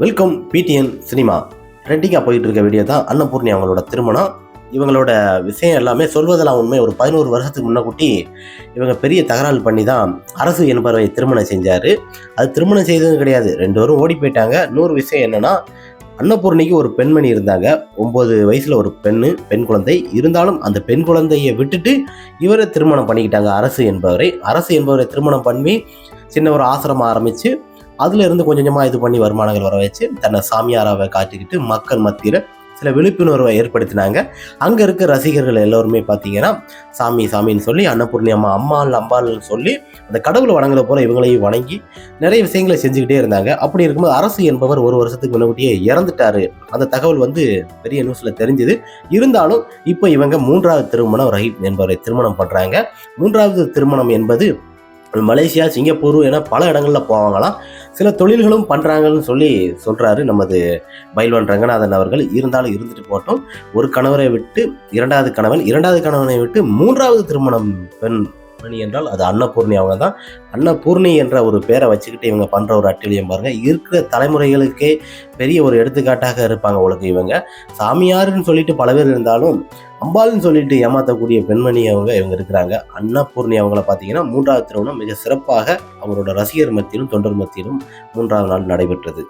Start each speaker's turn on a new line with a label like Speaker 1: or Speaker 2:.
Speaker 1: Welcome PTN cinema ட்ரெண்டிங்காக போயிட்டு இருக்க வீடியோ தான் அன்னபூர்ணி அவங்களோட திருமணம். இவங்களோட விஷயம் எல்லாமே சொல்வதெல்லாம் உண்மை. ஒரு பதினோரு வருஷத்துக்கு முன்னக்கூட்டி இவங்க பெரிய தகராறு பண்ணி தான் அரசு என்பவரை திருமணம் செஞ்சார். அது திருமணம் செய்ததும் கிடையாது. ரெண்டு பேரும் ஓடி போயிட்டாங்க. நூறு விஷயம் என்னென்னா அன்னபூர்ணிக்கு ஒரு பெண்மணி இருந்தாங்க. ஒம்பது வயசில் ஒரு பெண்ணு பெண் குழந்தை. இருந்தாலும் அந்த பெண் குழந்தையை விட்டுட்டு இவரை திருமணம் பண்ணிக்கிட்டாங்க அரசு என்பவரை. அரசு என்பவரை திருமணம் பண்ணி சின்ன ஒரு ஆசிரமம் ஆரம்பித்து அதுல இருந்து கொஞ்சம் கொஞ்சமாக இது பண்ணி வருமானங்கள் வர வச்சு தன்னை சாமியாராவை காட்டிக்கிட்டு மக்கள் மத்தியில் சில விழிப்புணர்வை ஏற்படுத்தினாங்க. அங்கே இருக்க ரசிகர்கள் எல்லோருமே பார்த்தீங்கன்னா சாமி சாமின்னு சொல்லி அன்னபூர்ணி அம்மா அம்மாள் அம்பாள்னு சொல்லி அந்த கடவுளை வணங்குற போல இவங்களையும் வணங்கி நிறைய விஷயங்களை செஞ்சுக்கிட்டே இருந்தாங்க. அப்படி இருக்கும்போது அரசு என்பவர் ஒரு வருஷத்துக்கு முன்னாடியே இறந்துட்டாரு. அந்த தகவல் வந்து பெரிய நியூஸ்ல தெரிஞ்சுது. இருந்தாலும் இப்போ இவங்க மூன்றாவது திருமணம் ரஹீப் என்பவரை திருமணம் பண்றாங்க. மூன்றாவது திருமணம் என்பது மலேசியா சிங்கப்பூர் என பல இடங்களில் போவாங்களாம். சில தொழில்களும் பண்ணுறாங்கன்னு சொல்லி சொல்கிறாரு நமது பயில்வன் ரங்கநாதன் அவர்கள். இருந்தாலும் இருந்துட்டு போட்டோம் ஒரு கணவரை விட்டு இரண்டாவது கணவன் இரண்டாவது கணவனை விட்டு மூன்றாவது திருமணம் பெண் பெண் என்றால் அது அன்னபூர்ணி அவங்க தான் அன்னபூர்ணி என்ற ஒரு பேரை வச்சுக்கிட்டு இவங்க பண்ணுற ஒரு அட்டிலியம் பாருங்கள் இருக்கிற தலைமுறைகளுக்கே பெரிய ஒரு எடுத்துக்காட்டாக இருப்பாங்க உங்களுக்கு இவங்க. சாமியாருன்னு சொல்லிட்டு பல பேர் இருந்தாலும் அம்பாள்னு சொல்லிட்டு ஏமாற்றக்கூடிய பெண்மணி அவங்க இவங்க இருக்கிறாங்க. அன்னபூர்ணி அவங்கள பார்த்தீங்கன்னா மூன்றாவது திருமணம் மிக சிறப்பாக அவங்களோட ரசிகர் மத்தியிலும் தொண்டர் மத்தியிலும் மூன்றாவது நாள் நடைபெற்றது.